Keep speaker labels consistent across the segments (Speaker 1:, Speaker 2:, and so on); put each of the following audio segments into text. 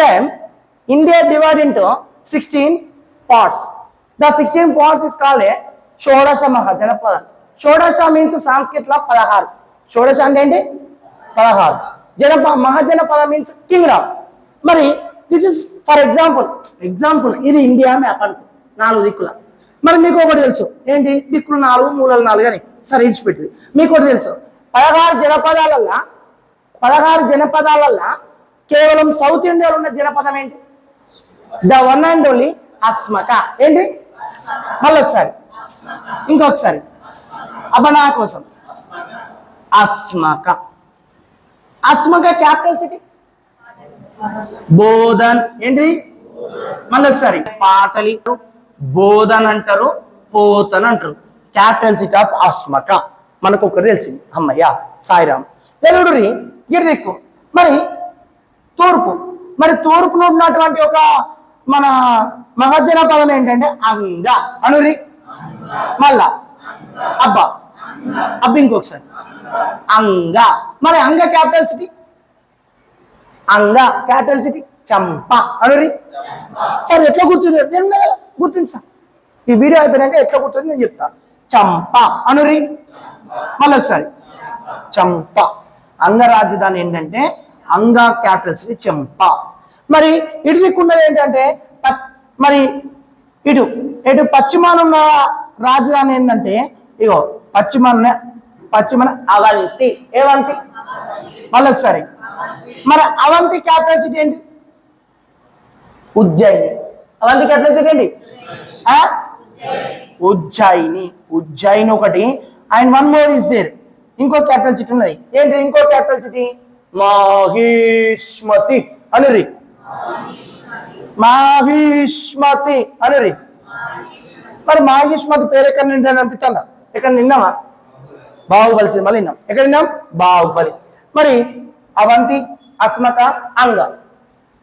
Speaker 1: Then India divided into 16 parts. The 16 parts is called a షోడశ మహాజనపద షోడశ means సాంస్క్రిట్లో పదహారు షోడశ అంటే ఏంటి? పదహారు జనప మహాజనపద మీన్స్ కింగ్డమ్ మరి this is for example example ఇది ఇండియా మ్యాప్ అనుకో నాలుగు దిక్కుల. మరి మీకు ఒకటి తెలుసు ఏంటి? దిక్కులు నాలుగు మూలలు నాలుగు అని సరే ఇడిచిపెట్టి మీకు ఒకటి తెలుసు పదహారు జనపదాలల్లా పదహారు జనపదాలల్లా కేవలం సౌత్ ఇండియాలో ఉన్న జనపదం ఏంటి? The one and only Asmaka. ఏంటి? మళ్ళీ ఒకసారి ఇంకొకసారి. అబ్బ నా కోసం. Asmaka. Asmaka capital city? Bodhan. ఏంటి? మళ్ళీ ఒకసారి పాటలి. బోధన్ అంటారు పోతన్ అంటారు. Capital city of Asmaka. మనకు ఒకటి తెలిసింది. అమ్మయ్య సాయిరామ్. తెలుగురి గిరిదిక్కు మరి తూర్పు. మరి తూర్పును ఉన్నటువంటి ఒక మన మహజన పదం ఏంటంటే అంగ అనురి. మళ్ళా అబ్బా. అబ్బ ఇంకొకసారి. అంగ. మరి Anga capital city? Anga capital city. Champa. అనురి. సరే ఎట్లా గుర్తుంది? నేను గుర్తించా. ఈ వీడియో అయిపోయినాక ఎట్లా గుర్తుంది నేను చెప్తా. చంప. అనురి. మళ్ళీ ఒకసారి చంప. అంగ రాజధాని ఏంటంటే అంగా క్యాపిటల్ చెంప. మరి ఇటు దిక్కున్నది ఏంటంటే ప- మరి ఇటు ఇటు పశ్చిమాన ఉన్న రాజధాని ఏంటంటే ఇగో పశ్చిమాన పశ్చిమన అవంతి ఏవంతి? మళ్ళీ ఒకసారి మరి అవంతి క్యాపిటల్ సిటీ ఏంటి? ఉజ్జయిని. అవంతి క్యాపిటల్ సిటీ ఏంటి? ఆ? ఉజ్జయిని. ఉజ్జయిని ఒకటి. And one more is there. ఇంకో క్యాపిటల్ సిటీ ఉన్నది. ఏంటి ఇంకో క్యాపిటల్ సిటీ? మాహీష్మతి అనురి. మాహీష్మతి అనురి. మరి మాహీష్మతి పేరు ఎక్కడ నిండా అనిపిస్తుందా? ఎక్కడ నిన్నామా బాహుబలి సినిమాలు విన్నాం ఎక్కడ విన్నాం బాహుబలి. మరి అవంతి అస్మక అంగ.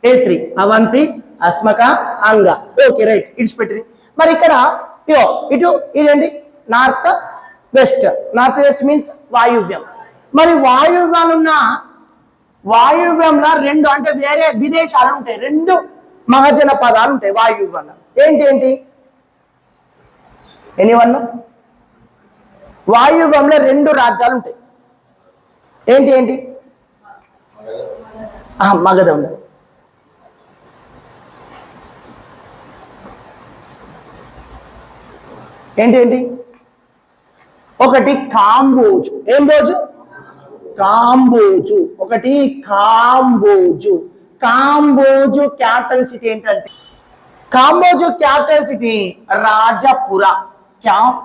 Speaker 1: ఏ three? Avanti Asmaka Anga. Okay right. ఇడిచిపెట్టి మరి ఇక్కడ ఇగో ఇటు ఇదేంటి? North west. North west means వాయువ్యం. మరి వాయువ్యాలున్న వాయువ్యంలో రెండు అంటే వేరే విదేశాలు ఉంటాయి. రెండు మహజన పదాలు ఉంటాయి వాయువ్యంలో. ఏంటి ఏంటి? ఎనివన్ వాయువ్యంలో రెండు రాజ్యాలు ఉంటాయి. ఏంటి ఏంటి? మగధ ఉండదు. ఏంటి ఏంటి? ఒకటి కాంబోజు. ఏం రోజు? కాంబోజు. ఒకటి కాంబోజు. కాంబోజు క్యాపిటల్ సిటీ ఏంటంటే? Kamboja capital city Rajapura.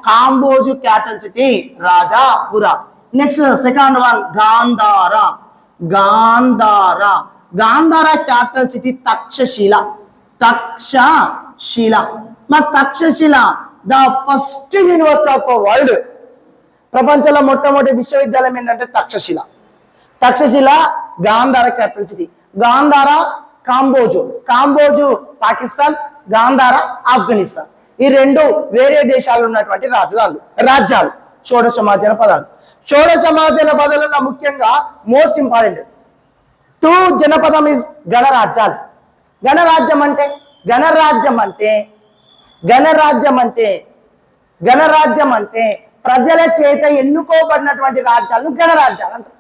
Speaker 1: Kamboja capital city Rajapura. Next second one Gandhara. Gandhara. Gandhara capital city Takshashila. Takshashila. మరి Takshashila the first university of world. ప్రపంచంలో మొట్టమొదటి విశ్వవిద్యాలయం ఏంటంటే Takshashila. Takshashila Gandhara capital city Gandhara Kamboja. Kamboju Pakistan Gandhara Afghanistan. ఈ రెండు వేరే దేశాల్లో ఉన్నటువంటి రాజధానులు రాజ్యాలు షోడశ సమాజన పదాలు. షోడశ సమాజన పదాలలో ముఖ్యంగా మోస్ట్ ఇంపార్టెంట్ టూ జనపదం ఇస్ గణరాజ్యాలు. గణరాజ్యం అంటే గణరాజ్యం అంటే గణరాజ్యం అంటే గణరాజ్యం అంటే ప్రజల చేత ఎన్నుకోబడినటువంటి రాజ్యాలను గణరాజ్యాలు అంటారు.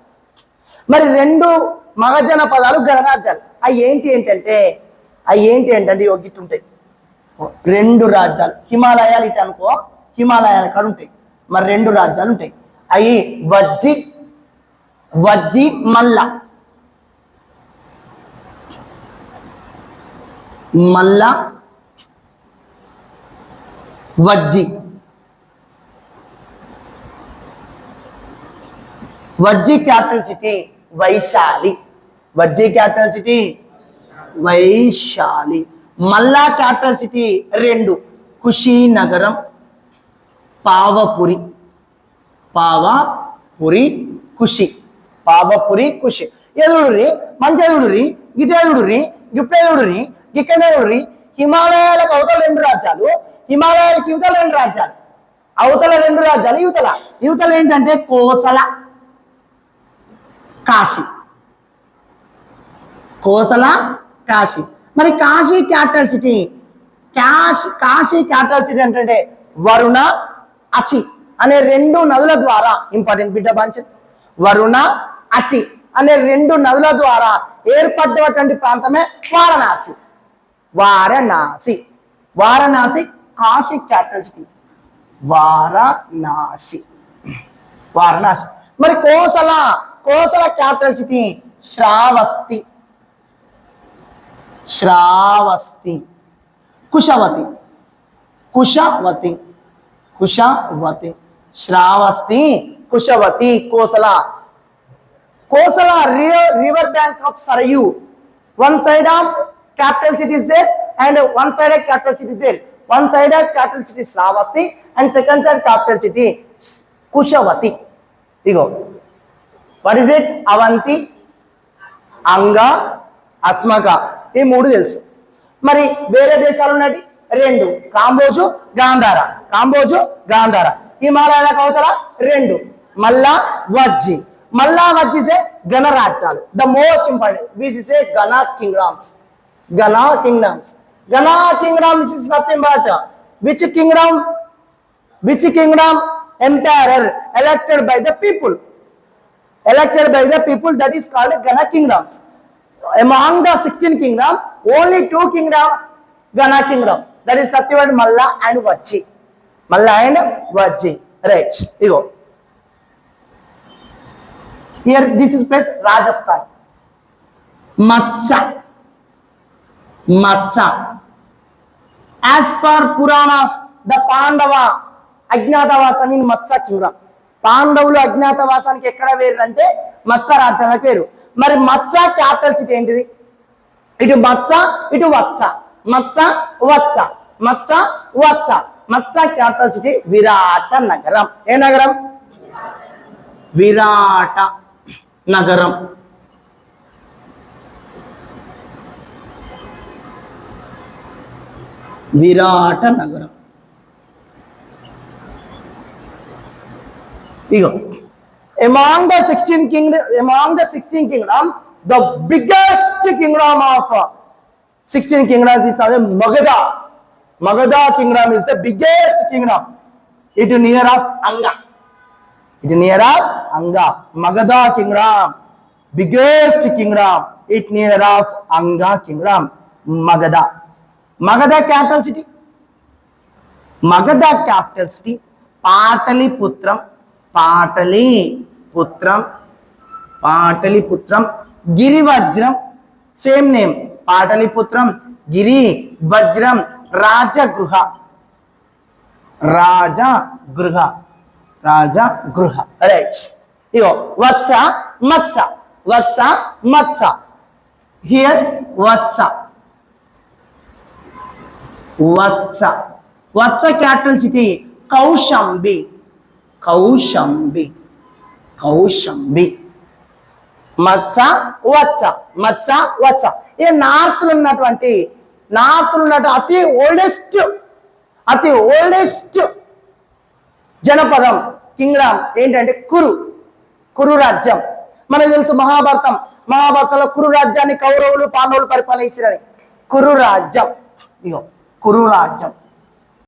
Speaker 1: మరి రెండు మగజన పదాలు గణరాజ్యాలు. అవి ఏంటి ఏంటంటే అవి ఏంటి ఏంటంటే ఒక గిట్టు ఉంటాయి. రెండు రాజ్యాలు. హిమాలయాలు ఇటు అనుకో హిమాలయాలు కాడ ఉంటాయి. మరి రెండు రాజ్యాలు ఉంటాయి. అవి Vajji Vajji Malla. Malla Vajji. Vajji capital city. Vaishali. Vajji capital city Vaishali. Malla capital city రెండు కుషీనగరం పావపురి. పావపురి కుషి. పావపురి కుషి. ఎదుడురి మంచి ఎదుడురి గిట ఎదుడురి గిఫ్ట్ ఎదుడురి ఇక్కడ ఎదుడురి హిమాలయాలకు అవతల రెండు రాజ్యాలు హిమాలయాలకు యువతల రెండు రాజ్యాలు. అవతల రెండు రాజ్యాలు యువతల యువతలు ఏంటంటే కోసల. కాశీ. కోసల కాశీ. మరి Kashi capital city cash Kashi capital city అంటే వరుణ అసి అనే రెండు నదుల ద్వారా ఇంపార్టెంట్ బిడ్డ బంచ్. వరుణ అసి అనే రెండు నదుల ద్వారా ఏర్పడ్డటువంటి ప్రాంతమే Varanasi. Varanasi. Varanasi Kashi capital city. Varanasi. Varanasi. మరి Kosala Kosala capital city Shravasti Shravasti Kushavati Kushavati Kushavati Shravasti Kushavati Kosala Kosala river bank of Sarayu. One side of capital city is there and one side of capital city is there. One side of capital city is Sravasti and second side capital city Kushavati. Ego what is it Avanthi అంగ అస్మక ఈ మూడు తెలుసు. మరి వేరే దేశాలు ఉన్నది రెండు. కాంబోజు గాంధార. కాంబోజు గాంధార. హిమాలయాల కవతల రెండు. మల్లా వజ్జి. మల్లా వజ్జిసే గణరాజ్యాలు. The most important which is a Gana kingdoms Gana kingdoms Gana kingdoms is nothing but which kingdom which kingdom emperor elected by the people elected by the people that is called Gana kingdoms. Among the 16 kingdom, only two kingdom Gana kingdom. That is Satyavad Malla and Vachi. Malla and Vachi. Right. You go. Here this is place Rajasthan. Matsa. Matsa. As per Puranas, the Pandava, Agnatavas, I Matsa kingdom. పాండవులు అజ్ఞాతవాసానికి ఎక్కడ వేరు అంటే మత్స రాజ్యానికి వేరు మరి మత్స capital city ఏంటిది? ఇటు మత్స ఇటు వత్స. మత్స వత్స. మత్స వత్స. మత్స క్యాపిటల్ సిటీ విరాట నగరం. ఏ నగరం? విరాట నగరం. విరాట నగరం. ఇగో among the 16 kingdom among the 16 kingdom the biggest kingdom of uh, 16 kingdoms is called magadha magadha kingdom is the biggest kingdom it near of anga it near of anga magadha kingdom biggest kingdom it near of anga kingdom magadha magadha capital city Magadha capital city Pataliputram Pataliputram Pataliputram Girivajram same name Pataliputram Girivajram Rajagriha Rajagriha Rajagriha. Right ego Vatsa మత్స Vatsa మత్స. Here Vatsa. Vatsa. Vatsa capital city Kaushambi. Kaushambi. Kaushambi. మత్స వత్స మత్స వత్స. ఇది నార్త్లు ఉన్నటువంటి నార్త్లు ఉన్నటువంటి అతి oldest అతి oldest Janapadam Kingdom ఏంటంటే కురు కురు రాజ్యం. మనకు తెలుసు మహాభారతం. మహాభారతంలో కురు రాజ్యాన్ని కౌరవులు పాండవులు పరిపాలించారని కురు రాజ్యం. ఇగో కురు రాజ్యం.